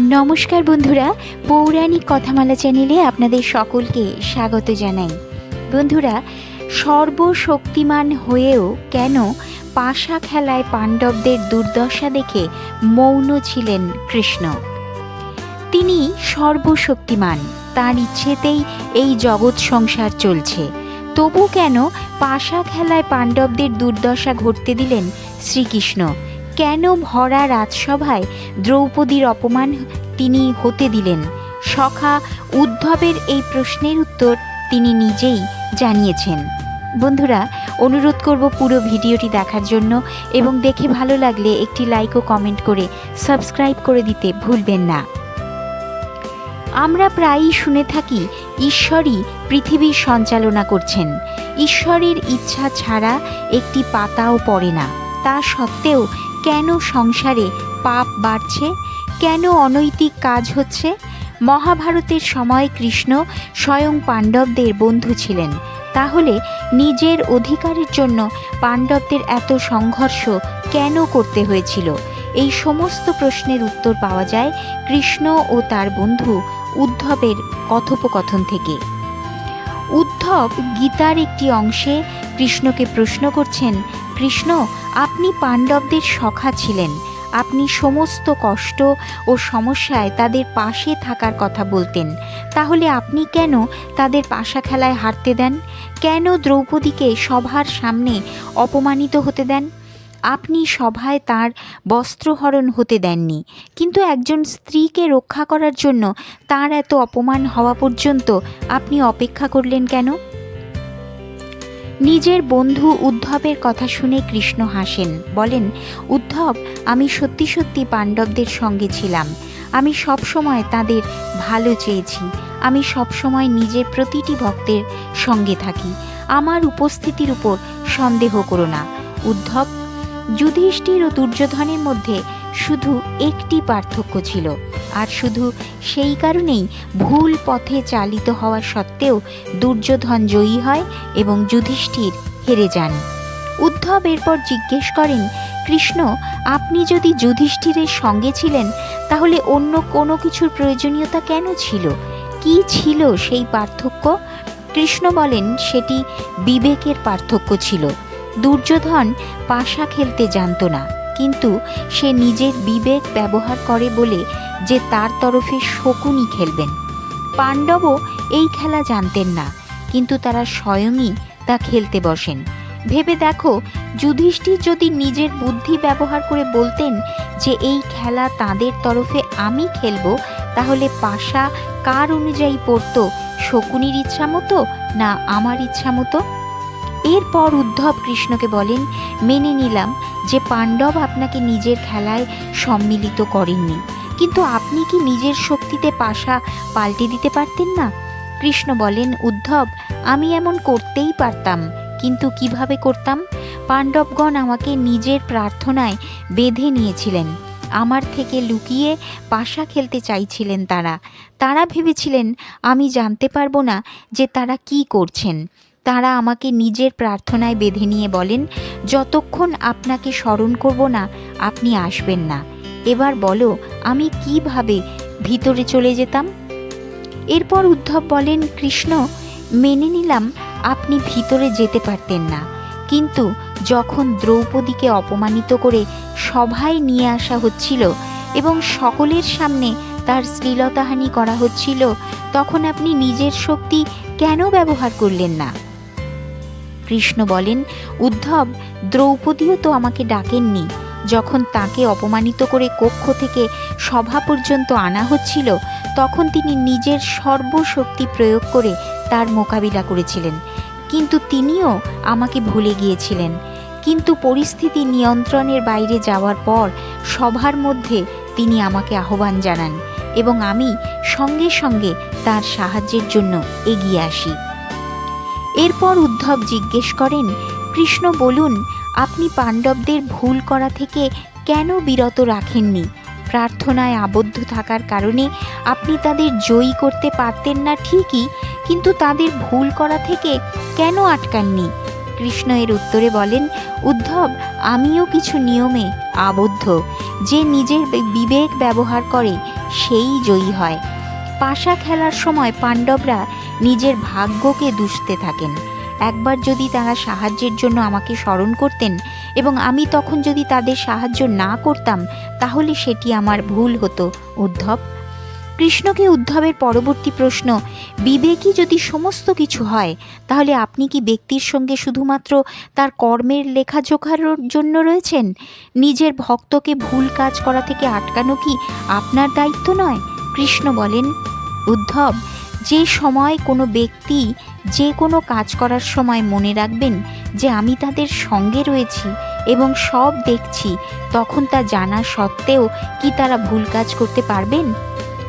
নমস্কার বন্ধুরা, পৌরাণিক কথামালা চ্যানেলে আপনাদের সকলকে স্বাগত জানাই। বন্ধুরা, সর্বশক্তিমান হয়েও কেন পাশা খেলায় পাণ্ডবদের দুর্দশা দেখে মৌন ছিলেন কৃষ্ণ? তিনি সর্বশক্তিমান, তার ইচ্ছেতেই এই জগৎ সংসার চলছে। তবু কেন পাশা খেলায় পাণ্ডবদের দুর্দশা ঘটতে দিলেন শ্রীকৃষ্ণ? কেন ভরা রাজসভায় দ্রৌপদীর অপমান তিনি হতে দিলেন? সখা উদ্ধবের এই প্রশ্নের উত্তর তিনি নিজেই জানিয়েছেন। বন্ধুরা, অনুরোধ করব পুরো ভিডিওটি দেখার জন্য এবং দেখে ভালো লাগলে একটি লাইক ও কমেন্ট করে সাবস্ক্রাইব করে দিতে ভুলবেন না। আমরা প্রায়ই শুনে থাকি, ঈশ্বরই পৃথিবীর সঞ্চালনা করছেন। ঈশ্বরের ইচ্ছা ছাড়া একটি পাতাও পড়ে না। তা সত্ত্বেও কেন সংসারে পাপ বাড়ছে? কেন অনৈতিক কাজ হচ্ছে? মহাভারতের সময় কৃষ্ণ স্বয়ং পাণ্ডবদের বন্ধু ছিলেন। তাহলে নিজের অধিকারের জন্য পাণ্ডবদের এত সংঘর্ষ কেন করতে হয়েছিল? এই সমস্ত প্রশ্নের উত্তর পাওয়া যায় কৃষ্ণ ও তার বন্ধু উদ্ধবের কথোপকথন থেকে। উদ্ধব গীতার একটি অংশে কৃষ্ণকে প্রশ্ন করছেন, কৃষ্ণ আপনি পাণ্ডবদের সখা ছিলেন। আপনি সমস্ত কষ্ট ও সমস্যায় তাদের পাশে থাকার কথা বলতেন। তাহলে আপনি কেন তাদের পাশা খেলায় হারতে দেন? কেন দ্রৌপদীকে সভার সামনে অপমানিত হতে দেন? আপনি সভায় তার বস্ত্রহরণ হতে দেননি। কিন্তু একজন স্ত্রীকে রক্ষা করার জন্য তার এত অপমান হওয়া পর্যন্ত আপনি অপেক্ষা করলেন কেন? নিজের বন্ধু উদ্ধবের কথা শুনে কৃষ্ণ হাসেন, বলেন, উদ্ধব, আমি সত্যি সত্যি পাণ্ডবদের সঙ্গে ছিলাম। আমি সবসময় তাদের ভালো চেয়েছি। আমি সবসময় নিজের প্রতিটি ভক্তের সঙ্গে থাকি। আমার উপস্থিতির উপর সন্দেহ করো না। উদ্ধব, যুধিষ্ঠির ও দুর্যোধনের মধ্যে শুধু একটি পার্থক্য ছিল, আর শুধু সেই কারণেই ভুল পথে চালিত হওয়া সত্ত্বেও দুর্যোধন জয়ী হয় এবং যুধিষ্ঠির হেরে যান। উদ্ধব এরপর জিজ্ঞেস করেন, কৃষ্ণ, আপনি যদি যুধিষ্ঠিরের সঙ্গে ছিলেন, তাহলে অন্য কোনো কিছুর প্রয়োজনীয়তা কেন ছিল? কি ছিল সেই পার্থক্য? কৃষ্ণ বলেন, সেটি বিবেকের পার্থক্য ছিল। দুর্যোধন পাশা খেলতে জানতো না। কিন্তু সে নিজের বিবেক ব্যবহার করে বলে যে তার তরফে শকুনি খেলবেন। পাণ্ডবও এই খেলা জানতেন না, কিন্তু তারা স্বয়ংই তা খেলতে বসেন। ভেবে দেখো, যুধিষ্ঠির যদি নিজের বুদ্ধি ব্যবহার করে বলতেন যে এই খেলা তাদের তরফে আমি খেলব, তাহলে পাশা কার অনুযায়ী পড়তো, শকুনির ইচ্ছা মতো না আমার ইচ্ছা মতো এরপর উদ্ধব কৃষ্ণকে বলেন, মেনে নিলাম যে পাণ্ডব আপনাকে নিজের খেলায় সম্মিলিত করেননি। কিন্তু আপনি কি নিজের শক্তিতে পাশা পাল্টে দিতে পারতেন না? কৃষ্ণ বলেন, উদ্ধব, আমি এমন করতেই পারতাম, কিন্তু কীভাবে করতাম? পাণ্ডবগণ আমাকে নিজের প্রার্থনায় বেঁধে নিয়েছিলেন। আমার থেকে লুকিয়ে পাশা খেলতে চাইছিলেন তারা। তারা ভেবেছিলেন, আমি জানতে পারব না যে তারা কি করছেন। তারা আমাকে নিজের প্রার্থনায় বেঁধে নিয়ে বলেন, যতক্ষণ আপনাকে স্মরণ করব না, আপনি আসবেন না। এবার বলো, আমি কীভাবে ভিতরে চলে যেতাম? এরপর উদ্ধব বলেন, কৃষ্ণ, মেনে নিলাম আপনি ভিতরে যেতে পারতেন না। কিন্তু যখন দ্রৌপদীকে অপমানিত করে সভায় নিয়ে আসা হচ্ছিল এবং সকলের সামনে তার শ্লীলতাহানি করা হচ্ছিল, তখন আপনি নিজের শক্তি কেন ব্যবহার করলেন না? কৃষ্ণ বলেন, উদ্ধব, দ্রৌপদীও তো আমাকে ডাকেননি। যখন তাকে অপমানিত করে কক্ষ থেকে সভা পর্যন্ত আনা হচ্ছিল, তখন তিনি নিজের সর্বশক্তি প্রয়োগ করে তার মোকাবিলা করেছিলেন। কিন্তু তিনিও আমাকে ভুলে গিয়েছিলেন। কিন্তু পরিস্থিতি নিয়ন্ত্রণের বাইরে যাওয়ার পর সভার মধ্যে তিনি আমাকে আহ্বান জানান এবং আমি সঙ্গে সঙ্গে তার সাহায্যের জন্য এগিয়ে আসি। এরপর উদ্ধব জিজ্ঞেস করেন, কৃষ্ণ, বলুন, আপনি পাণ্ডবদের ভুল করা থেকে কেন বিরত রাখেননি? প্রার্থনায় আবদ্ধ থাকার কারণে আপনি তাদের জয়ী করতে পারতেন না ঠিকই, কিন্তু তাদের ভুল করা থেকে কেন আটকাননি? কৃষ্ণ এর উত্তরে বলেন, উদ্ধব, আমিও কিছু নিয়মে আবদ্ধ। যে নিজের বিবেক ব্যবহার করে, সেই জয়ী হয়। পাশা খেলার সময় পাণ্ডবরা নিজের ভাগ্যকে দুষতে থাকেন। একবার যদি তারা সাহায্যের জন্য আমাকে স্মরণ করতেন এবং আমি তখন যদি তাদের সাহায্য না করতাম, তাহলে সেটি আমার ভুল হতো। উদ্ধব? কৃষ্ণকে উদ্ধবের পরবর্তী প্রশ্ন বিবেকই যদি সমস্ত কিছু হয়, তাহলে আপনি কি ব্যক্তির সঙ্গে শুধুমাত্র তার কর্মের লেখাজোখার জন্য রয়েছেন? নিজের ভক্তকে ভুল কাজ করা থেকে আটকানো কি আপনার দায়িত্ব নয়? কৃষ্ণ বলেন, উদ্ধব, যে সময় কোনো ব্যক্তি যে কোনো কাজ করার সময় মনে রাখবেন যে আমি তাদের সঙ্গে রয়েছি এবং সব দেখছি, তখন তা জানা সত্ত্বেও কি তারা ভুল কাজ করতে পারবেন?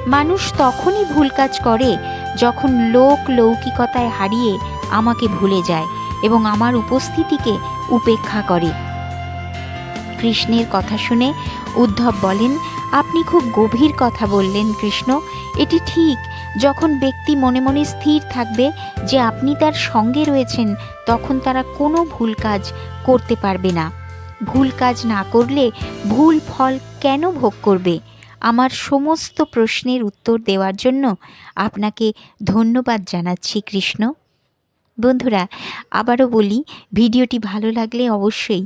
মানুষ তখনই ভুল কাজ করে যখন লোক লৌকিকতায় হারিয়ে আমাকে ভুলে যায় এবং আমার উপস্থিতিকে উপেক্ষা করে। কৃষ্ণের কথা শুনে উদ্ধব বলেন আপনি খুব গভীর কথা বললেন, কৃষ্ণ। এটি ঠিক, যখন ব্যক্তি মনে মনে স্থির থাকবে যে আপনি তার সঙ্গে রয়েছেন, তখন তারা কোনো ভুল কাজ করতে পারবে না। ভুল কাজ না করলে ভুল ফল কেন ভোগ করবে? আমার সমস্ত প্রশ্নের উত্তর দেওয়ার জন্য আপনাকে ধন্যবাদ জানাচ্ছি, কৃষ্ণ। বন্ধুরা, আবারও বলি, ভিডিওটি ভালো লাগলে অবশ্যই